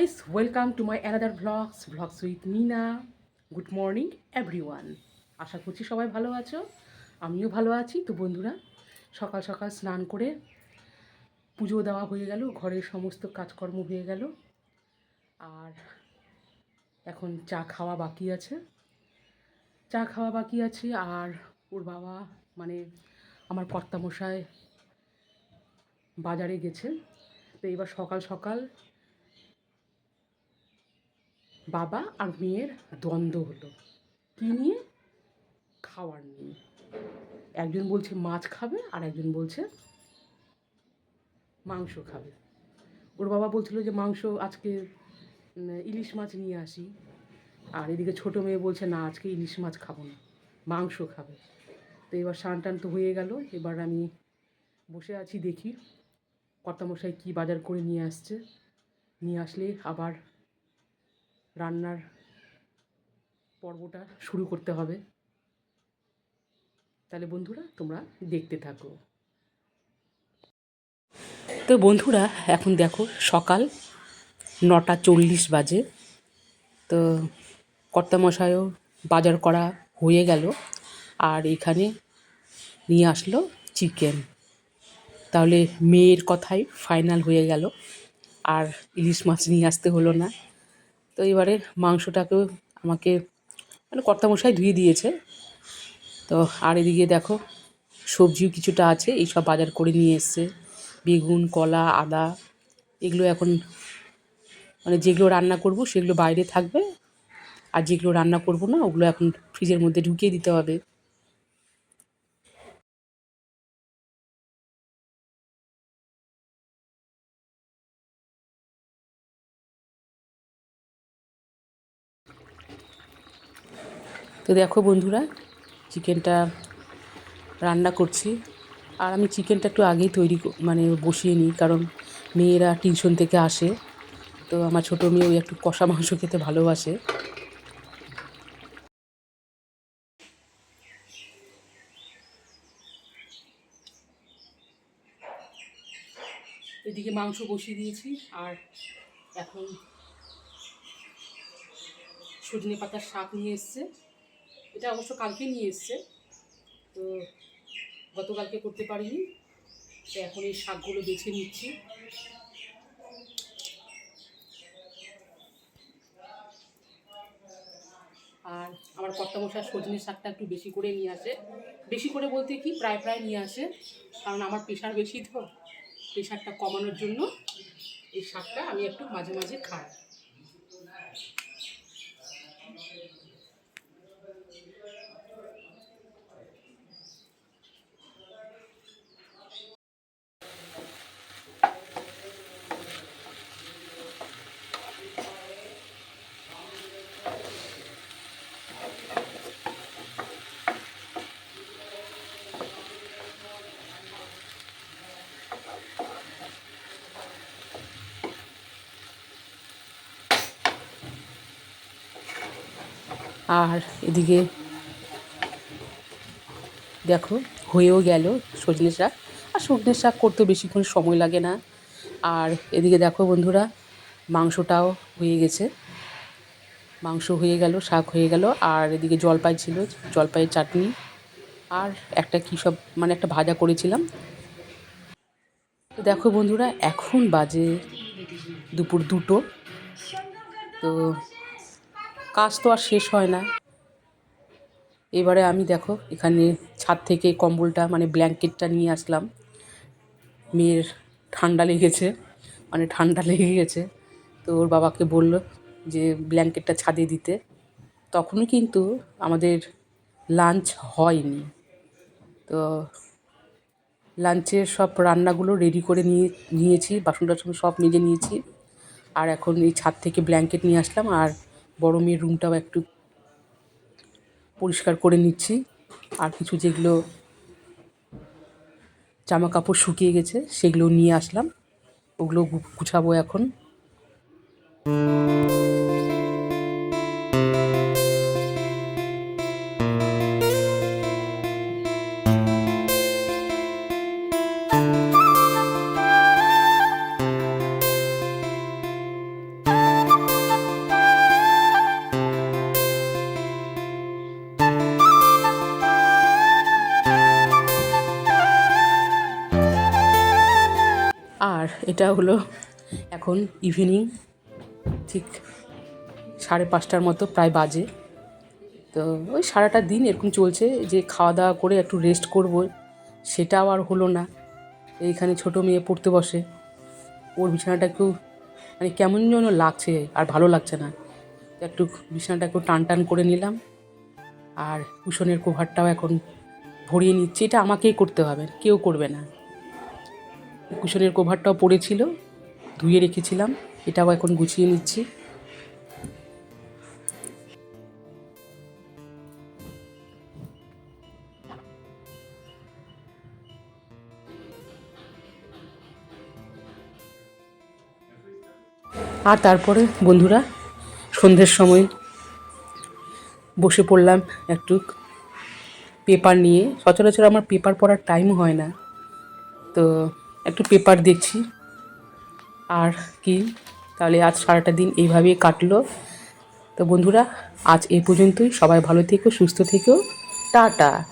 guys, welcome to my another vlogs, vlogs with Nina. Good morning everyone আশা করছি সবাই ভালো আছো আমিও ভালো আছি। তো বন্ধুরা সকাল সকাল স্নান করে পুজো দেওয়া হয়ে গেল ঘরের সমস্ত কাজকর্ম হয়ে গেল। আর এখন চা খাওয়া বাকি আছে। চা খাওয়া বাকি আছে আর ওর বাবা মানে আমার কর্তামশাই বাজারে গেছে তো এবার সকাল সকাল বাবা আর মেয়ের দ্বন্দ্ব হলো। কী নিয়ে? খাওয়ার নিয়ে। একজন বলছে মাছ খাবে আর একজন বলছে মাংস খাবে। ওর বাবা বলছিল যে মাংস আজকে ইলিশ মাছ নিয়ে আসি। আর এদিকে ছোটো মেয়ে বলছে, না, আজকে ইলিশ মাছ খাব না, মাংস খাবে। তো এবার স্নান টান তো হয়ে গেল। এবার আমি বসে আছি দেখি। কর্তামশাই কী বাজার করে নিয়ে আসছে। নিয়ে আসলে আবার রান্নার পর্বটা শুরু করতে হবে। তাহলে বন্ধুরা, তোমরা দেখতে থাকো। তো বন্ধুরা, এখন দেখো সকাল নটা চল্লিশ বাজে। তো কর্তামশায়ও বাজার করা হয়ে গেল, আর এখানে নিয়ে আসলো চিকেন। তাহলে মেয়ের কথাই ফাইনাল হয়ে গেল, আর ইলিশ মাছ নিয়ে আসতে হলো না। তো এবারে মাংসটাকেও আমাকে মানে কর্তামশাই ধুয়ে দিয়েছে। তো আর এদিকে দেখো, সবজিও কিছুটা আছে, এই সব বাজার করে নিয়ে এসছে। বেগুন, কলা, আদা, এগুলো এখন মানে যেগুলো রান্না করব সেগুলো বাইরে থাকবে। আর যেগুলো রান্না করব না, ওগুলো এখন ফ্রিজের মধ্যে ঢুকিয়ে দিতে হবে। তো দেখো বন্ধুরা, চিকেনটা রান্না করছি। আর আমি চিকেনটা একটু আগেই তৈরি মানে বসিয়ে নিই, কারণ মেয়েরা টিউশন থেকে আসে। তো আমার ছোটো মেয়ে ওই একটু কষা মাংস খেতে ভালোবাসে। এদিকে মাংস বসিয়ে দিয়েছি, আর এখন সজনে পাতার শাক নিয়ে এসছে। এটা অবশ্য কালকে নিয়ে এসছে। তো গতকালকে করতে পারিনি। তো এখন এই শাকগুলো বেছে নিচ্ছি। আর আমার কর্তামশার সজনে শাকটা একটু বেশি করে নিয়ে আসে। বেশি করে বলতে কি, প্রায় প্রায় নিয়ে আসে। কারণ আমার প্রেশার বেশি তো। প্রেশারটা কমানোর জন্য এই শাকটা আমি একটু মাঝে মাঝে খাই। আর এদিকে দেখো, হয়েও গেল সজনে শাক। আর সজনে শাক করতে বেশিক্ষণ সময় লাগে না। আর এদিকে দেখো বন্ধুরা, মাংসটাও হয়ে গেছে। মাংস হয়ে গেল, শাক হয়ে গেল। আর এদিকে জলপাই ছিল, জলপাইয়ের চাটনি। আর একটা কী সব মানে একটা ভাজা করেছিলাম। তো দেখো বন্ধুরা, এখন বাজে দুপুর দুটো। তো কাজ তো আর শেষ হয় না। এবারে আমি দেখো, এখানে ছাদ থেকে কম্বলটা মানে ব্ল্যাঙ্কেটটা নিয়ে আসলাম। মেয়ের ঠান্ডা লেগেছে মানে ঠান্ডা লেগে গেছে। তো ওর বাবাকে বলল যে, ব্ল্যাঙ্কেটটা ছাদে দিতে। তখনও কিন্তু আমাদের লাঞ্চ হয়নি। তো লাঞ্চের সব রান্নাগুলো রেডি করে নিয়ে, নিয়েছি বাসন টাসন সব মেজে নিয়েছি। আর এখন এই ছাদ থেকে ব্ল্যাঙ্কেট নিয়ে আসলাম। আর বড় মেয়ের রুমটাও একটু পরিষ্কার করে নিচ্ছি। আর কিছু যেগুলো জামা কাপড় শুকিয়ে গেছে, সেগুলো নিয়ে আসলাম। ওগুলো গুছাবো এখন। এটা হলো এখন ইভিনিং ঠিক সাড়ে পাঁচটার মতো, প্রায় বাজে। তো ওই সারাটা দিন এরকম চলছে যে খাওয়া দাওয়া করে একটু রেস্ট করব, সেটাও আর হলো না। এইখানে ছোটো মেয়ে পড়তে বসে। ওর বিছানাটা একটু মানে কেমন যেন লাগছে, আর ভালো লাগছে না। একটু বিছানাটা একটু টান টান করে নিলাম। আর কুশনের কোভারটাও এখন ভরিয়ে নিচ্ছি। এটা আমাকেই করতে হবে, কেউ করবে না। কুশনের কোভারটাও পড়েছিল, ধুয়ে রেখেছিলাম, এটাও এখন গুছিয়ে নিচ্ছি। আর তারপরে, বন্ধুরা, সন্ধ্যের সময় বসে পড়লাম একটু পেপার নিয়ে। সচরাচর আমার পেপার পড়ার টাইম হয় না। তো একটু পেপার দেখছি। আর কি? তাহলে আজ সারাটা দিন এইভাবেই কাটলো। তো বন্ধুরা, আজ এই পর্যন্তই। সবাই ভালো থেকো, সুস্থ থেকো। টাটা।